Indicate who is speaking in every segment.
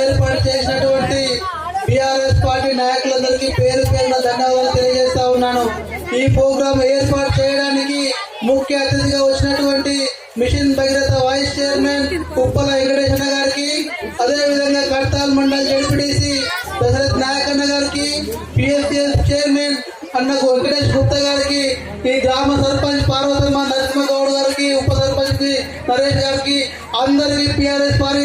Speaker 1: ఏర్పాటు చేసినటువంటి BRS party నాయకులందరికీ పేరు పేరున ధన్యవాదాలు తెలియజేస్తా ఉన్నాను. ఈ ప్రోగ్రాం ఏర్పాటు చేయడానికి ముఖ్య అతిథిగా వచ్చినటువంటి mission Bhagiratha vice chairman Uppala Venkateshwara గారికి అదేవిధంగా కడతాల్ మండల్ జడ్పీటీసీ దశరథ్ నాయకన్న గారికి పిఎస్ఎస్ చైర్మన్ అన్నకు వెంకటేష్ గుప్తా గారికి ఈ గ్రామ సర్పంచ్ పార్వతమ్మ నరసింహగౌడ్ గారికి ఉప సర్పంచ్ నరేష్ గారికి అందరికీ PRS party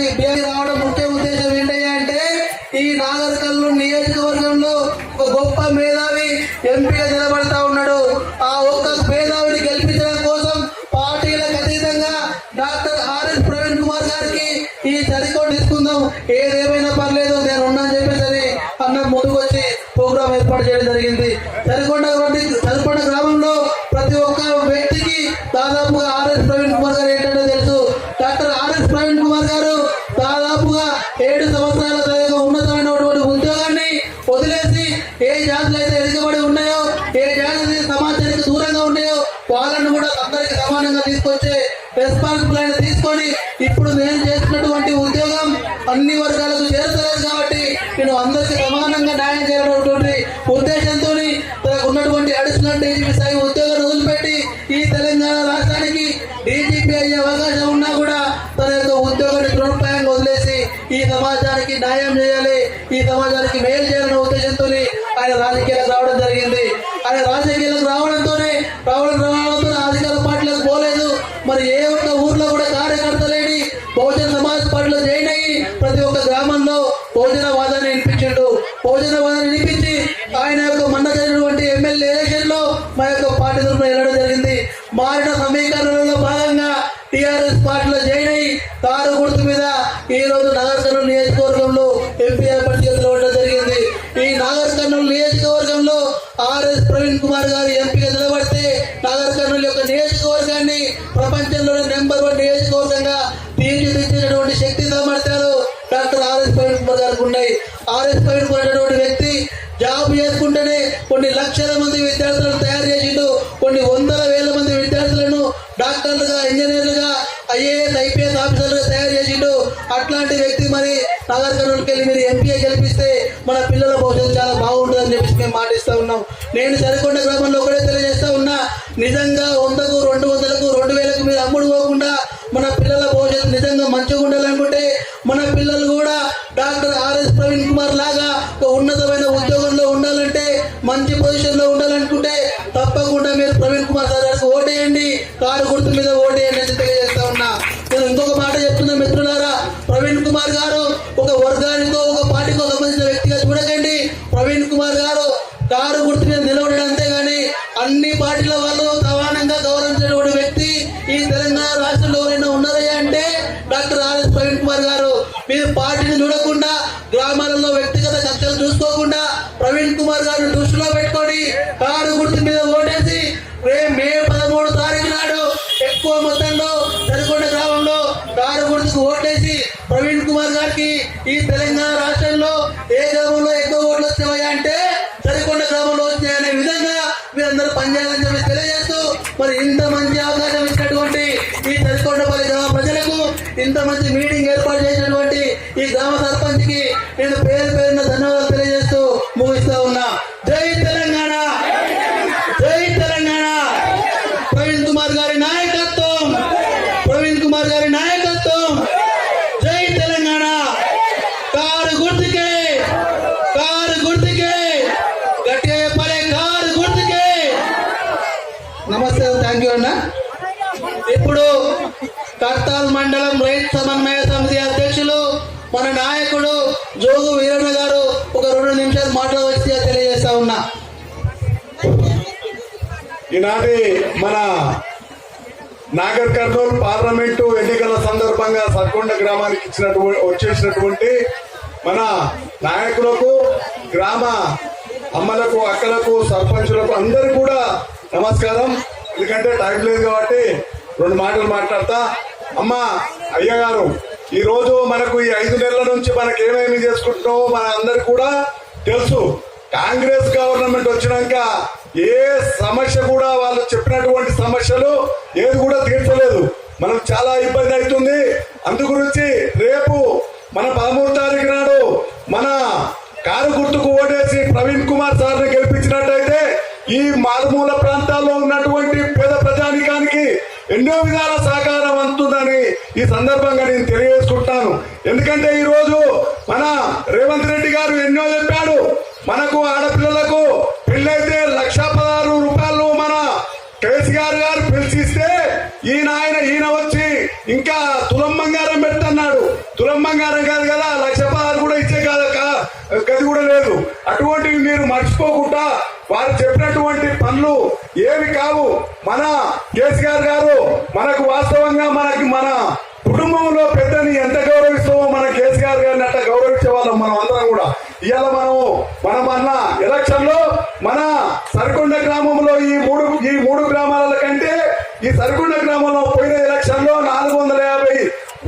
Speaker 1: Wasn't it? vamos a dar cuenta que en el Nagar Kurnool
Speaker 2: parliament ఎన్నికల సందర్భంగా సర్కొండ గ్రామానికి ఇచ్చినటువంటి వచ్చేసినటువంటి మన నాయకులకు గ్రామ అమ్మలకు అక్కలకు సర్పంచులకు అందరికి కూడా నమస్కారం. ఎందుకంటే టైం లేదు కాబట్టి రెండు మాటలు మాట్లాడతా. అమ్మ అయ్యగారు ఈ రోజు మనకు ఈ ఐదు నెలల నుంచి మనకు ఏమేమి చేసుకుంటున్నామో మన అందరికీ కూడా తెలుసు. కాంగ్రెస్ గవర్నమెంట్ వచ్చినాక ఏ సమస్య కూడా వాళ్ళు చెప్పినటువంటి సమస్యలు ఏది కూడా తీర్చలేదు. మనకు చాలా ఇబ్బంది అవుతుంది. అందు గురించి రేపు మన పదమూడు తారీఖు నాడు మన కారు గుర్తుకు ఓటేసి ప్రవీణ్ కుమార్ సార్ని గెలిపించినట్టయితే ఈ మారుమూల ప్రాంతాల్లో ఉన్నటువంటి పేద ప్రజానికానికి ఎన్నో విధాల సహకారం అందుతుందని ఈ సందర్భంగా నేను తెలియజేసుకుంటాను ఎందుకంటే ఈరోజు మన రేవంత్ రెడ్డి గారు ఎన్నో చెప్పాడు. మనకు ఆడపిల్లల పెళ్ళైతే లక్ష పదహారు రూపాయలు మన కేసీఆర్ గారు పిలిచిస్తే ఈయన ఆయన ఈయన వచ్చి ఇంకా తులం బంగారం పెట్టన్నాడు తులం బంగారం కాదు కదా లక్ష పదహారు కూడా ఇచ్చే కాదు కా- గది కూడా లేదు. అటువంటివి మీరు మర్చిపోకుండా వారు చెప్పినటువంటి పనులు ఏవి కావు. మన కేసీఆర్ గారు మనకు వాస్తవంగా మనకి మన కుటుంబంలో పెద్దని ఎంత గౌరవిస్తామో మన కేసీఆర్ గారిని అట్లా గౌరవించే వాళ్ళం మనం అందరం కూడా. ఇవాళ మనం మనం అన్న ఎలక్షన్లో మన సరికొండ గ్రామంలో ఈ మూడు ఈ మూడు గ్రామాల కంటే ఈ సరికొండ గ్రామంలో పోయిన ఎలక్షన్లో నాలుగు వందల యాభై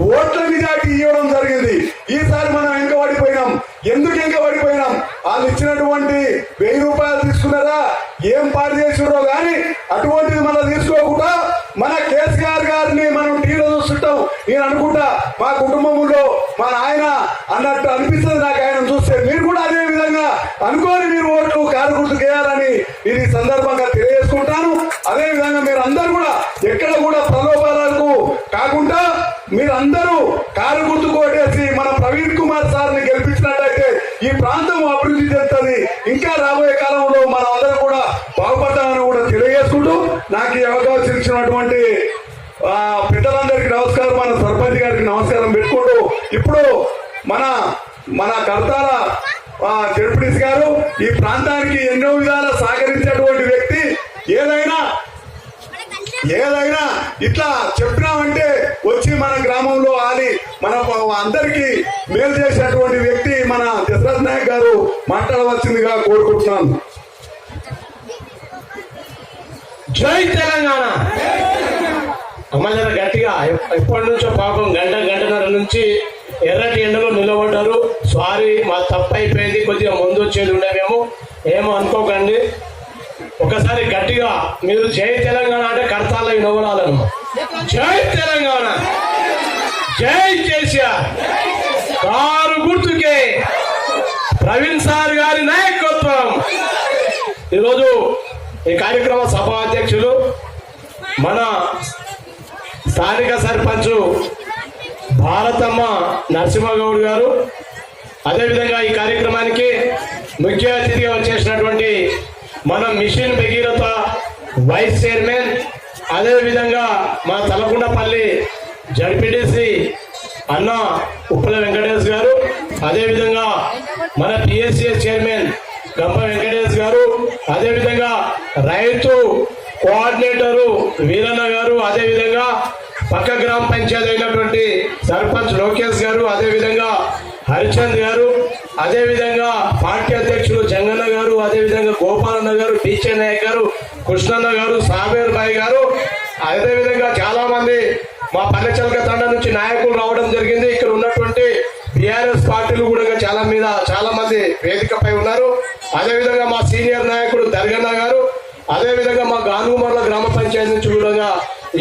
Speaker 2: ఓట్ల మెజార్టీ ఇవ్వడం జరిగింది ఈసారి మనం వెనుకబడిపోయినాం ఎందుకు వెనుకబడిపోయినాం వాళ్ళు ఇచ్చినటువంటి వెయ్యి రూపాయలు తీసుకున్నారా? ఏం పాటు చేసినారో కానీ అటువంటిది మనం తీసుకోకుండా మన కేసీఆర్ గారిని మనం టీవీలో చూస్తుంటాం. నేను అనుకుంటా మా కుటుంబంలో మా నాయన అన్నట్టు అనిపిస్తుంది నాకు ఆయన చూస్తే. మీరు కూడా అదే విధంగా అనుకోని మీరు ఓట్లు కారు గుర్తు చేయాలని నేను ఈ సందర్భంగా తెలియజేసుకుంటాను. అదే విధంగా మీరు అందరు కూడా ఎక్కడ కూడా ప్రలోభాలకు కాకుండా మీరందరూ కారు గుర్తుకోటేసి మన ప్రవీణ్ కుమార్ ఈ ప్రాంతం అభివృద్ధి చెందుతుంది. ఇంకా రాబోయే కాలంలో మనం అందరం కూడా బాగుపడతామని కూడా తెలియజేసుకుంటూ నాకు ఈ అవకాశం ఇచ్చినటువంటి పెద్దలందరికీ నమస్కారం మన సర్పంచ్ గారికి నమస్కారం పెట్టుకుంటూ ఇప్పుడు మన మన కర్తాల జడ్పీటీస్ గారు ఈ ప్రాంతానికి ఎన్నో విధాల సహకరించేటువంటి వ్యక్తి. ఏదైనా ఏదైనా ఇట్లా చెప్పినామంటే వచ్చి మన గ్రామంలో ఆలి మన అందరికి మేలు చేసేటువంటి వ్యక్తి మన దశరథ్ నాయక్ గారు మాట్లాడవలసిందిగా కోరుకుంటున్నాను.
Speaker 3: జై తెలంగాణ. అమ్మ గట్టిగా ఎప్పటి నుంచో పాపం గంట గంటన్నర నుంచి ఎర్రటి ఎండలో నిలబడ్డారు. సారీ మా తప్పు అయిపోయింది కొద్దిగా ముందు వచ్చేది ఉండేమేమో ఏమో అనుకోకండి. ఒకసారి గట్టిగా మీరు జై తెలంగాణ అంటే కర్తాల వినవరాలను జై తెలంగాణ. జై కేసీఆర్. కారు గుర్తుకే. ప్రవీణ్ సార్ గారి నాయకత్వం. ఈరోజు ఈ కార్యక్రమ సభ అధ్యక్షులు మన స్థానిక సర్పంచ్ భారతమ్మ నరసింహగౌడ్ గారు. అదేవిధంగా ఈ కార్యక్రమానికి ముఖ్య అతిథిగా వచ్చేసినటువంటి మన మిషన్ భగీరథ వైస్ చైర్మన్ అదేవిధంగా మా తలకుండపల్లి జడ్పీటీసీ అన్న ఉప్పల వెంకటేష్ గారు అదేవిధంగా మన పిఎస్సిఎస్ చైర్మన్ గంప వెంకటేష్ గారు అదేవిధంగా రైతు కోఆర్డినేటరు వీరన్న గారు అదేవిధంగా పక్క గ్రామ పంచాయతీ అయినటువంటి సర్పంచ్ లోకేష్ గారు అదేవిధంగా హరిచంద్ గారు అదేవిధంగా పార్టీ అధ్యక్షులు జంగన్న గారు అదేవిధంగా గారు టీచర్ నాయక్ గారు కృష్ణన్న గారు సాబేర్ బాయ్ గారు. అదేవిధంగా చాలా మంది మా పల్లెచలక తండ నుంచి నాయకులు రావడం జరిగింది. ఇక్కడ ఉన్నటువంటి టిఆర్ఎస్ పార్టీలు కూడా చాలా మీద చాలా మంది వేదికపై ఉన్నారు. అదేవిధంగా మా సీనియర్ నాయకుడు దర్గన్న గారు అదేవిధంగా మా గానుమర్ల గ్రామ పంచాయతీ నుంచి కూడా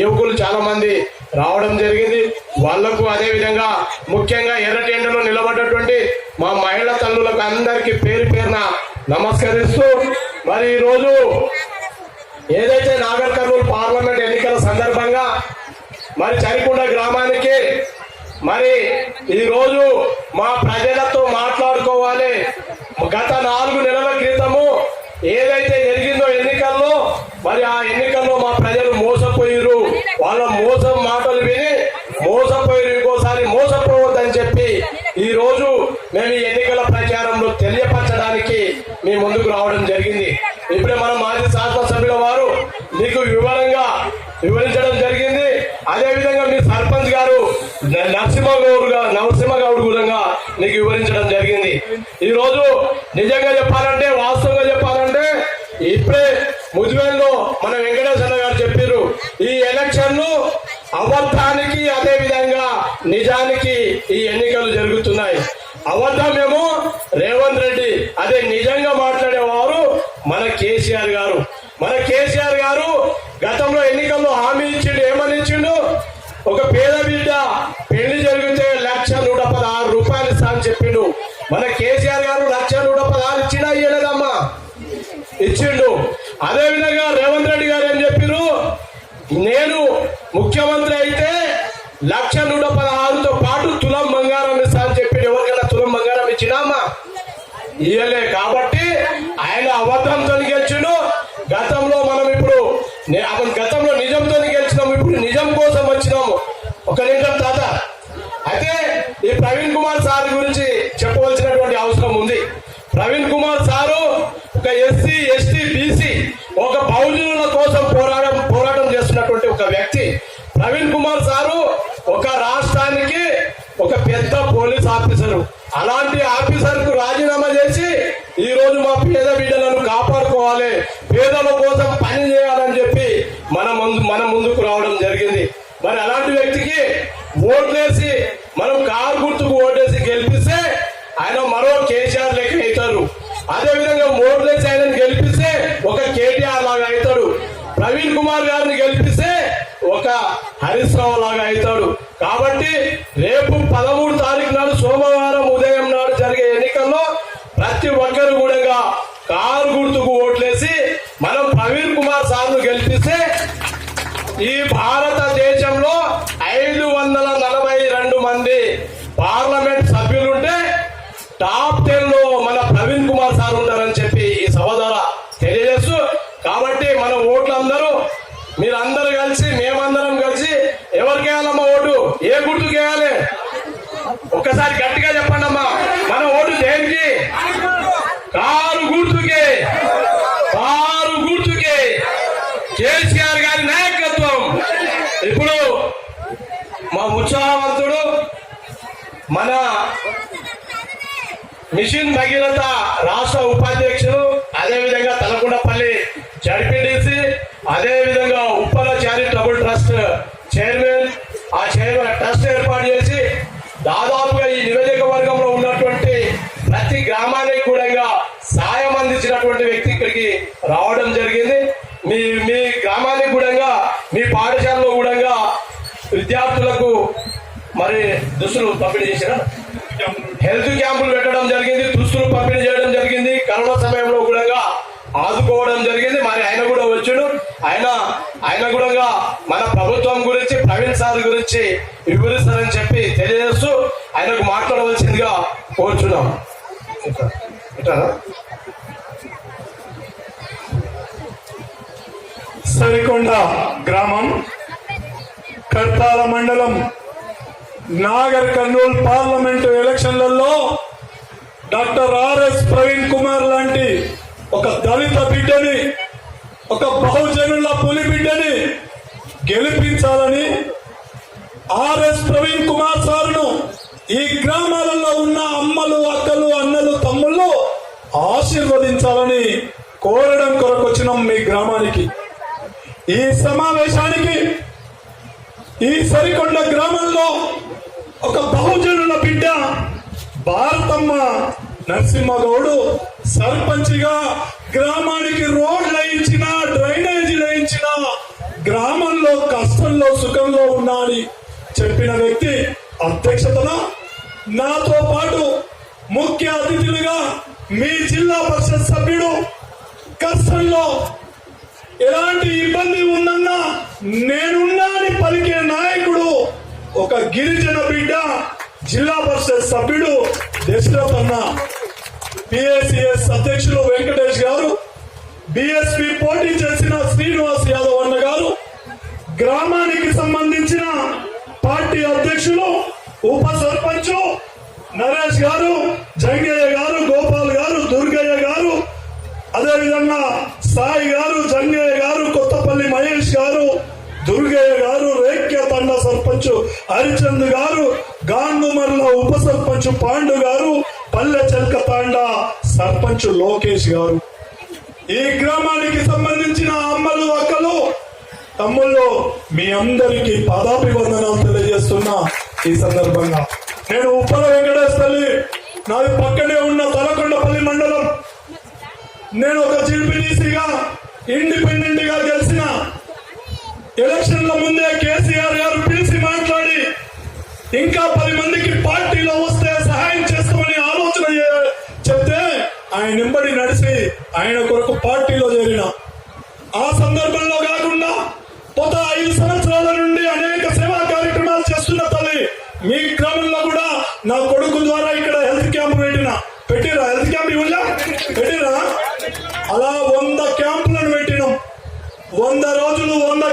Speaker 3: యువకులు చాలా మంది రావడం జరిగింది. వాళ్ళకు అదేవిధంగా ముఖ్యంగా ఎర్రటి ఎండలో నిలబడ్డటువంటి మా మహిళా తల్లులకు అందరికీ పేరు పేరున నమస్కరిస్తూ మరి ఈ రోజు ఏదైతే నాగర్ కర్నూలు పార్లమెంట్ ఎన్నికల సందర్భంగా మరి చరికొండ గ్రామానికి మరి ఈరోజు మా ప్రజలతో మాట్లాడుకోవాలి. గత నాలుగు నెలల క్రితము ఏదైతే జరిగిందో ఎన్నికల్లో మరి ఆ ఎన్నికల్లో మా ప్రజలు మోసపోయిరు వాళ్ళ మోసం మాటలు విని మోసపోయిరు ఇంకోసారి మోసపోవద్దని చెప్పి ఈరోజు మేము ఈ ఎన్నికల ప్రచారంలో తెలియపరచడానికి మీ ముందుకు రావడం జరిగింది. ఇప్పుడే మన మాజీ శాసనసభ్యుల వారు మీకు వివరంగా వివరించడం జరిగింది. అదే విధంగా మీ సర్పంచ్ గారు న- నరసింహగౌడ్ గా- గురంగా నీకు వివరించడం జరిగింది. ఈ రోజు నిజంగా చెప్పాలంటే వాస్తవంగా చెప్పాలంటే ఇప్పుడే ముజ్వేల్లో మన వెంకటేశ్వర గారు చెప్పారు ఈ ఎలక్షన్ను అబద్ధానికి అదే విధంగా నిజానికి ఈ ఎన్నికలు జరుగుతున్నాయి. అబద్ధమేమో రేవంత్ రెడ్డి అదే నిజంగా పెద్ద పోలీస్ ఆఫీసరు. అలాంటి ఆఫీసర్కు రాజీనామా చేసి ఈ రోజు మా పేద బిడ్డలను కాపాడుకోవాలి. పేదల కోసం టాప్ టెన్లో మన ప్రవీణ్ కుమార్ సార్ ఉన్నారని చెప్పి ఈ సభ ద్వారా తెలియజేస్తూ కాబట్టి మన ఓట్లందరూ మీరందరూ కలిసి మేమందరం కలిసి ఎవరికేయాలమ్మ ఓటు? ఏ గుర్తుకు వేయాలి ఒక్కసారి గట్టి చెప్పండి అమ్మా మన ఓటు దేనికి కారు గుర్తుకే కారు గుర్తుకే కేసీఆర్ గారి నాయకత్వం ఇప్పుడు మా ఉత్సాహవంతుడు మన మిషన్ భగీరథ రాష్ట్ర ఉపాధ్యక్షుడు అదే విధంగా తలకుండపల్లి జడ్పీటీసీ అదే విధంగా ఉప్పల చారిటబుల్ ట్రస్ట్ చైర్మన్ ఆ చైర్మన్ ట్రస్ట్ ఏర్పాటు చేసి దాదాపుగా ఈ నియోజకవర్గంలో ఉన్నటువంటి ప్రతి గ్రామానికి కూడా సాయం అందించినటువంటి వ్యక్తి ఇక్కడికి రావడం జరిగింది. మీ మీ గ్రామానికి కూడా మీ పాఠశాలలో కూడా విద్యార్థులకు మరి దుస్తులు పంపిణీ చేసిన హెల్త్ క్యాంపులు పెట్టడం జరిగింది దుస్తులు పంపిణీ చేయడం జరిగింది కరోనా సమయంలో కూడా ఆదుకోవడం జరిగింది. మరి ఆయన కూడా వచ్చాడు. ఆయన ఆయన కూడా మన ప్రభుత్వం గురించి ప్రవీణ్ సార్ గురించి వివరిస్తారని చెప్పి తెలియజేస్తూ ఆయనకు మాట్లాడవలసిందిగా కోరుచున్నాం.
Speaker 4: సరికొండ గ్రామం కర్తాల మండలం నాగర్ కర్నూలు పార్లమెంటు ఎలక్షన్లలో డాక్టర్ ఆర్ఎస్ ప్రవీణ్ కుమార్ లాంటి ఒక దళిత బిడ్డని ఒక బహుజనుల పులి బిడ్డని గెలిపించాలని ఆర్ఎస్ ప్రవీణ్ కుమార్ సార్ను ఈ గ్రామాలలో ఉన్న అమ్మలు అక్కలు అన్నలు తమ్ముళ్ళు ఆశీర్వదించాలని కోరడం కొరకు వచ్చినాం మీ గ్రామానికి. ఈ సమావేశానికి ఈ సరికొండ గ్రామంలో ఒక బహుజనుల బిడ్డ భారతమ్మ నరసింహగౌడు సర్పంచిగా గ్రామానికి రోడ్లు వేయించిన డ్రైనేజీ వేయించిన గ్రామంలో కష్టంలో సుఖంలో ఉన్నా అని చెప్పిన వ్యక్తి అధ్యక్షతన నాతో పాటు ముఖ్య అతిథులుగా మీ జిల్లా పరిషత్ సభ్యుడు కష్టంలో ఎలాంటి ఇబ్బంది ఉందన్నా నేనున్నా అని పలికే నాయకుడు ఒక గిరిజన బిడ్డ జిల్లా పరిషత్ సభ్యుడు దశరథ్ అన్న. పిఎస్సిఎస్ అధ్యక్షులు వెంకటేష్ గారు బిఎస్పి పోటీ చేసిన శ్రీనివాస్ యాదవ్ అన్న గారు గ్రామానికి సంబంధించిన పార్టీ అధ్యక్షులు ఉప సర్పంచ్ నరేష్ గారు జంగయ్య గారు గోపాల్ గారు దుర్గయ్య గారు అదేవిధంగా సాయి గారు జంగయ్య గారు కొత్తపల్లి మహేష్ గారు దుర్గయ్య గారు రేఖ్య తండ సర్పంచ్ హరిచంద్ గారు గాంగుమర్ల ఉప సర్పంచ్ పాండు గారు పల్లె చెల్క తాండ సర్పంచ్ లోకేష్ గారు. ఈ గ్రామానికి సంబంధించిన అమ్మలు అక్కలు తమ్ముళ్ళు మీ అందరికీ పదాభివందనాలు తెలియజేస్తున్నా ఈ సందర్భంగా. నేను ఉప్పల వెంకటేశ్ తల్లి నాది పక్కనే ఉన్న తలకొండపల్లి మండలం. నేను ఒక జీపీటీసీగా ఇండిపెండెంట్గా గెలిచిన ఎలక్షన్ల ముందే కేసీఆర్ గారు పిలిచి మాట్లాడి ఇంకా పది మందికి పార్టీలో వస్తే సహాయం చేస్తామని ఆలోచన చెప్తే ఆయన నింబడి నడిచి ఆయన కొరకు పార్టీలో చేరిన. ఆ సందర్భంలో కాకుండా గత ఐదు సంవత్సరాల నుండి అనేక సేవా కార్యక్రమాలు చేస్తున్న తల్లి మీ గ్రామంలో కూడా నా కొడుకు ద్వారా ఇక్కడ హెల్త్ క్యాంప్ పెట్టిన. పెట్టిరా? హెల్త్ క్యాంప్ ఇవ్వలే? పెట్టిరా? అలా వంద క్యాంపులను పెట్టినాం. వంద రోజులు వంద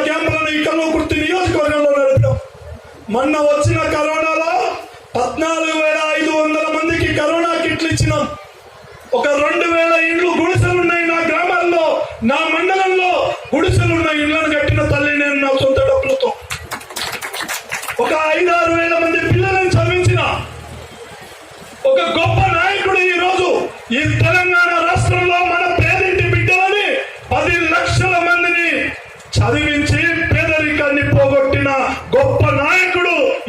Speaker 4: మొన్న వచ్చిన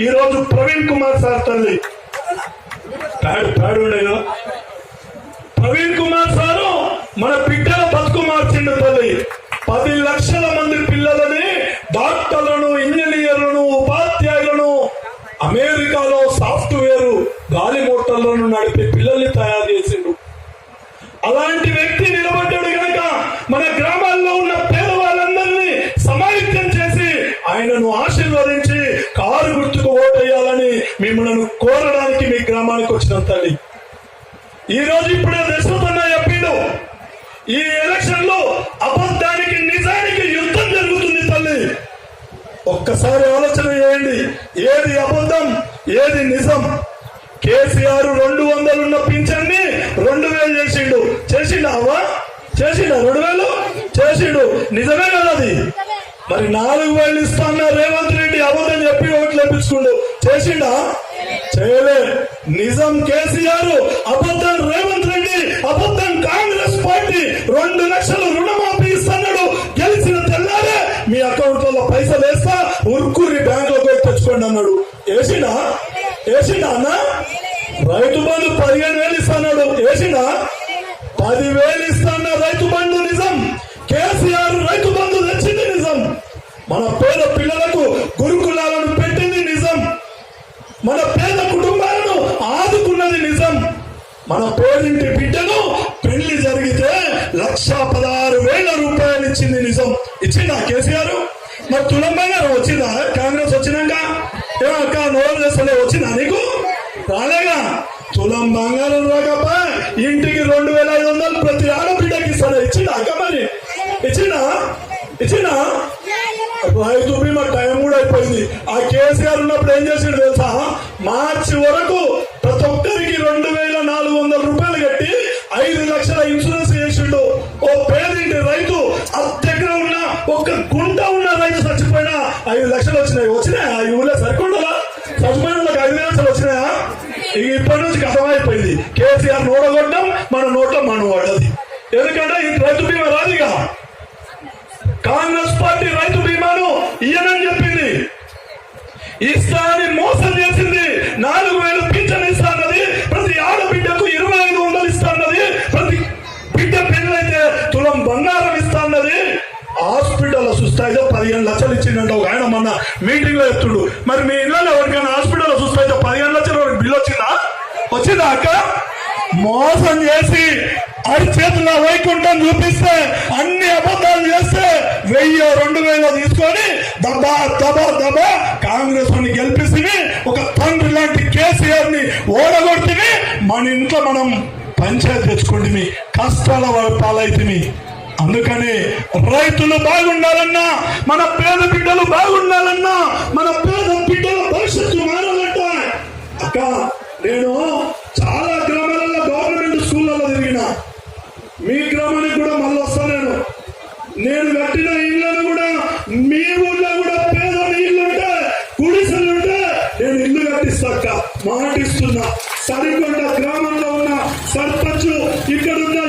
Speaker 4: ఈరోజు ప్రవీణ్ కుమార్ సార్ తల్లి. ప్యాడ్ ప్యాడ్ ఉండేదో నాకు ఓటేయాలని మిమ్మల్ని కోరడానికి మీ గ్రామానికి వచ్చిన తల్లి. ఈ రోజు ఇప్పుడే దశరథన్న చెప్పిండు. ఈ ఎలక్షన్లో అబద్ధానికి నిజానికి యుద్ధం జరుగుతుంది తల్లి. ఒక్కసారి ఆలోచన చేయండి. ఏది అబద్ధం ఏది నిజం? కేసీఆర్ రెండు వందలున్న పింఛన్ని రెండు వేలు చేసిండు. చేసిండు అవ్వా? చేసిండు రెండు వేలు? చేసిండు. నిజమే కదా అది? మరి నాలుగు వేలు ఇస్తాన్న రేవంత్ రెడ్డి అబద్ధం చెప్పి ఓట్లు తెప్పించుకుండు. చేసిండా? చేయలే. నిజం కేసీఆర్ అబద్ధం రేవంత్ రెడ్డి అబద్ధం కాంగ్రెస్ పార్టీ. రెండు లక్షలు రుణమాఫీ ఇస్తున్నాడు. గెలిచిన తెల్లారే మీ అకౌంట్లలో పైసలు వేస్తా ఉరుకురి బ్యాంకులో పోయి తెచ్చుకోండి అన్నాడు. వేసిండా? వేసిండా అన్న? రైతు బంధు పదిహేను వేలు ఇస్తున్నాడు. వేసిండా? పదివేలు ఇస్తాన్న పేద పిల్లలకు గురుకులాలను పెట్టింది నిజం. మన పేద కుటుంబాలను ఆదుకున్నది నిజం. మన పేదింటి బిడ్డను పెళ్ళి జరిగితే లక్ష పదహారు వేల రూపాయలు ఇచ్చింది నిజం. ఇచ్చిందా కేసీఆర్? మరి తులం గారు వచ్చిందా? కాంగ్రెస్ వచ్చినాక? ఏమక్క నోరు చేస్తలే వచ్చిందా నీకు? రాలేగా? తులం బంగారం రాకప్ప ఇంటికి రెండు వేల ఐదు వందలు ప్రతి ఆడబిడ్డకి సరే ఇచ్చిందా అక్క మరి? ఇచ్చిందా? ఇచ్చిందా? హాస్పిటల్ చూస్తాయితే పదిహేను లక్షలు ఇచ్చిందంట ఒక ఆయన మొన్న మీటింగ్లో చెప్తుడు. మరి మీ ఇళ్ళలో ఎవరికైనా హాస్పిటల్ చూస్తాయితే పదిహేను లక్షలు బిల్లు వచ్చిందా? వచ్చిందా అక్క? మోసం చేసి అడి చేతుల వైకుంఠం చూపిస్తే అన్ని అబద్ధాలు చేస్తే వెయ్యి రెండు వేలు తీసుకొని దబా దబా దబా కాంగ్రెస్ని గెలిపిస్తే ఒక తండ్రి లాంటి కేసీఆర్ని ఓడగొడితే మన ఇంట్లో మనం పంచాయతీ తెచ్చుకోండి కష్టాల పాలైతే అందుకని రైతులు బాగుండాలన్నా మన పేద బిడ్డలు బాగుండాలన్నా మన పేద బిడ్డల భవిష్యత్తు మారాలంట అక్క నేను చాలా గ్రామాలలో గవర్నమెంట్ స్కూళ్ళలో తిరిగిన. మీ గ్రామానికి కూడా మళ్ళీ వస్తా నేను. నేను కట్టిన ఇళ్ళను కూడా మీ ఊళ్ళో కూడా పేద గుడిసెలు ఉంటే నేను ఇల్లు కట్టిస్తాక మాటిస్తున్నా. సరికొండ గ్రామంలో ఉన్న సర్పంచ్ ఇక్కడ ఉన్న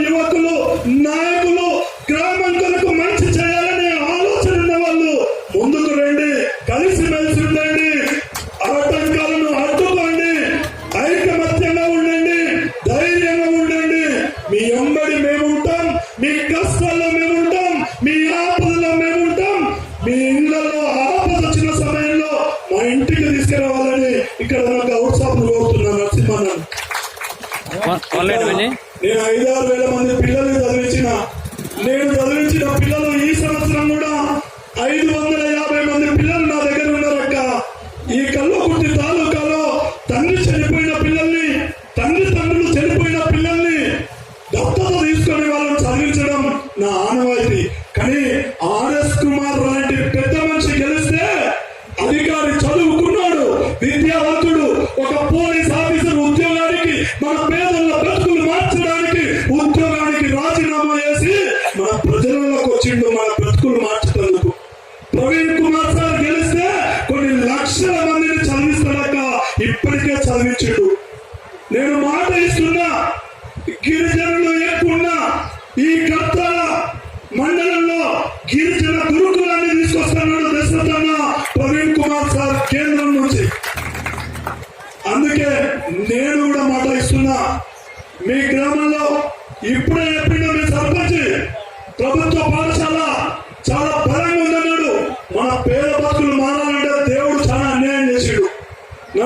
Speaker 4: నేను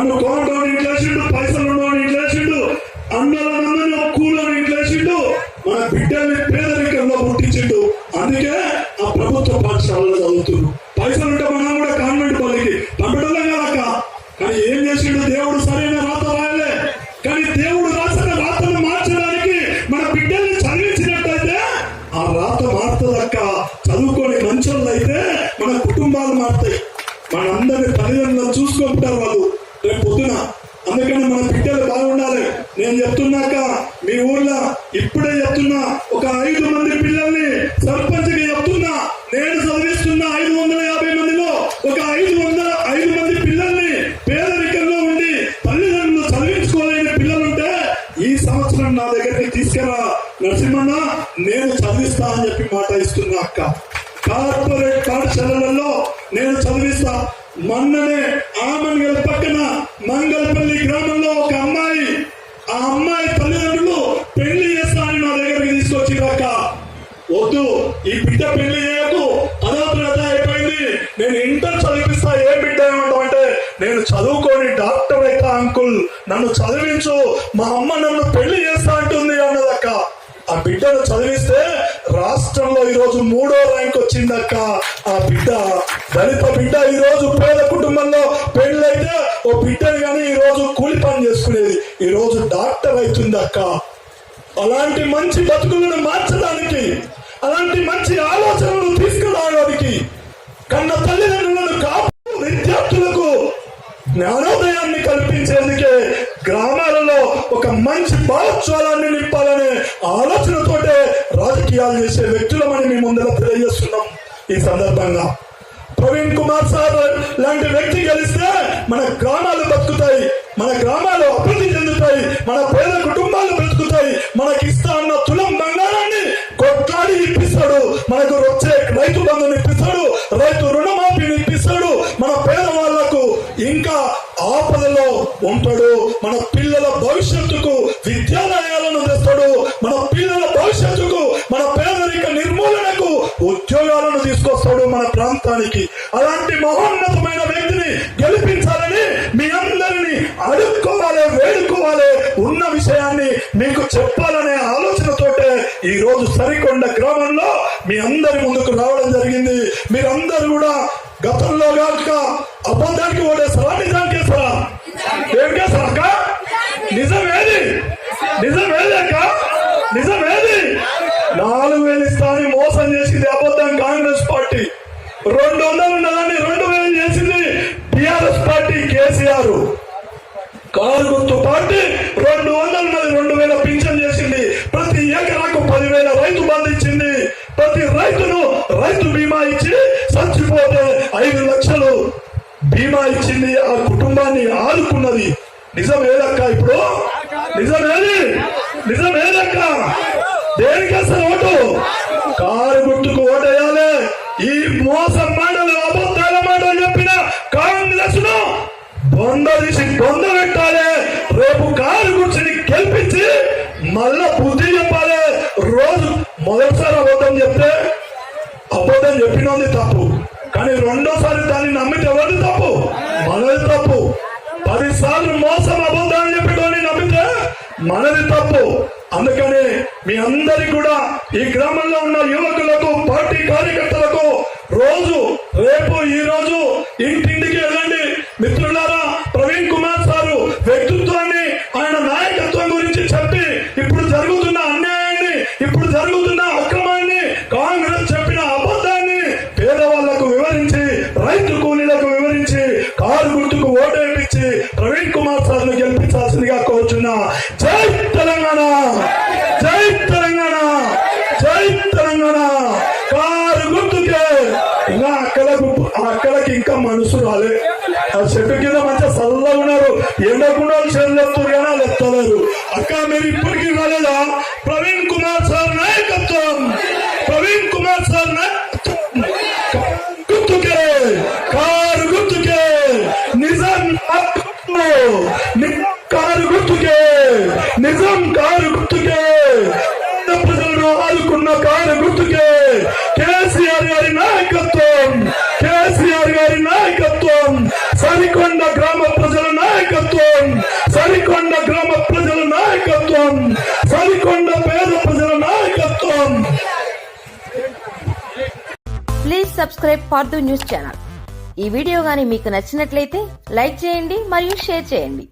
Speaker 4: నన్ను కోమటోని ఇట్లేసిండు పైసలు ఉండవని ఇంట్లేసిండు అన్నలనందరినీ కూలని ఇట్లేసిండు మన బిడ్డల్ని పేదరికంలో పుట్టించిండు. అందుకే ఆ ప్రభుత్వ పాఠశాలలో చదువుతుంది. ఇస్తున్నా అక్క కార్పొరేట్ పాఠశాలలలో నేను చదివిస్తా. మొన్ననే ఆమన్గల్ పక్కన మంగళపల్లి గ్రామంలో ఒక అమ్మాయి ఆ అమ్మాయి తల్లిదండ్రులు పెళ్ళి చేస్తా అని నా దగ్గరికి తీసుకొచ్చిరాక వద్దు ఈ బిడ్డ పెళ్ళి చేయకు. అదాత్రత అయిపోయింది. నేను ఇంటర్ చదివిస్తా. ఏ బిడ్డ ఏమంటావంటే నేను చదువుకొని డాక్టర్ అయితే అంకుల్. నన్ను చదివించు. మా అమ్మ నన్ను ర్యాంక్ ఆ బిడ్డ దళిత బిడ్డ ఈ రోజు పేద కుటుంబంలో పెళ్ళైతే ఓ బిడ్డని కానీ ఈ రోజు కూలి పని చేసుకునేది. ఈ రోజు డాక్టర్ అవుతుందక్క అలాంటి మంచి బతుకులను మార్చడానికి అలాంటి మంచి ఆలోచనలు తీసుకురావడానికి కన్న తల్లిదండ్రులను కాపు విద్యార్థులకు జ్ఞానోదయాన్ని కల్పించేందుకే గ్రామాలలో ఒక మంచి భావోత్సవాన్ని నింపాలనే ఆలోచనతోటే రాజకీయాలు చేసే వ్యక్తులమని మీ ముందర తెలియజేస్తున్నాం. ఈ సందర్భంగా ప్రవీణ్ కుమార్ సార్ లాంటి వ్యక్తి గెలిస్తే మన గ్రామాలు బతుకుతాయి మన గ్రామాలు అభివృద్ధి చెందుతాయి మన పేద కుటుంబాలు బ్రతుకుతాయి మనకి ఇస్తా అన్న తులం బంగారాన్ని కొట్లాడి ఇప్పిస్తాడు మనకు వచ్చే రైతు బంధుని ఇప్పిస్తాడు రైతు రుణమాఫీని ఇప్పిస్తాడు మన పేదవాళ్ళకు ఇంకా ఆపదలో ఉంటాడు మన పిల్లల భవిష్యత్తుకు విద్యాలయాలను తెస్తాడు మన పిల్లల భవిష్యత్తుకు మన పేదరిక నిర్మూలనకు ఉద్యోగాలను తీసుకొస్తాడు మన ప్రాంతానికి. అలాంటి మహోన్నతమైన వ్యక్తిని గెలిపించాలని మీ అందరినీ అడుక్కోవాలి వేడుకోవాలి ఉన్న విషయాన్ని మీకు చెప్పాలనే ఆలోచనతోటే ఈ రోజు సరికొండ గ్రామంలో మీ అందరి ముందుకు రావడం జరిగింది. మీరందరూ కూడా గతంలో కాక అబద్ధానికి ఓడేస్తారా నిజానికి వేస్తారా ఏం చేస్తారా ఏది నిజం ఏది అక్క? నిజం ఏది నాలుగు వేలు ఇస్తానని మోసం చేసింది అబద్ధం కాంగ్రెస్ పార్టీ రెండు వందలు ఉన్నదాన్ని రెండు వేలు చేసింది టిఆర్ఎస్ పార్టీ కేసీఆర్ కారు పాటు రెండు వందల మంది రెండు వేల పింఛన్ చేసింది. ప్రతి ఎకరాకు పదివేల రైతు బంధు ఇచ్చింది. ప్రతి రైతును రైతు బీమా ఇచ్చి చచ్చిపోతే ఐదు లక్షలు బీమా ఇచ్చింది ఆ కుటుంబాన్ని ఆదుకున్నది. నిజం ఏదక్క ఇప్పుడు? నిజం ఏది నిజం ఏదక్క దేనికి అసలు ఓటు? కారు గుర్తుకు ఓటేయాలి. ఈ మోసం మాటలు అబద్ధాల మాటలు చెప్పిన కాంగ్రెస్ను పొందదీసి పొందబెట్టాలి రేపు కారు కూర్చుని గెలిపించి మళ్ళా బుద్ధి చెప్పాలి. రోజు మొదటిసారి అబద్ధం చెప్తే అబద్ధం చెప్పినది తప్పు. కానీ రెండోసారి దాన్ని నమ్మితే ఎవరిది తప్పు? మనది తప్పు. పదిసార్లు మోసం అబద్ధాన్ని చెప్పుకొని నమ్మితే మనది తప్పు. అందుకని మీ అందరి కూడా ఈ గ్రామంలో ఉన్న యువకులకు పార్టీ కార్యకర్తలకు రోజు రేపు ఈ రోజు ఇంటింటికి వెళ్ళండి. మిత్రులారా నా అక్కలకు అక్కడకి ఇంకా మనసు రాలే. ఆ చెట్టు కింద మంచిగా చల్లగా ఉన్నారు. ఎండకుండా చేతులు కానీ వాళ్ళు అక్క మీరు ఇప్పటికీ రాలేదా?
Speaker 5: ప్రవీణ్కు సబ్స్క్రైబ్ పార్దు న్యూస్ ఛానల్ ఈ వీడియో కానీ మీకు నచ్చినట్లయితే లైక్ చేయండి మరియు షేర్ చేయండి.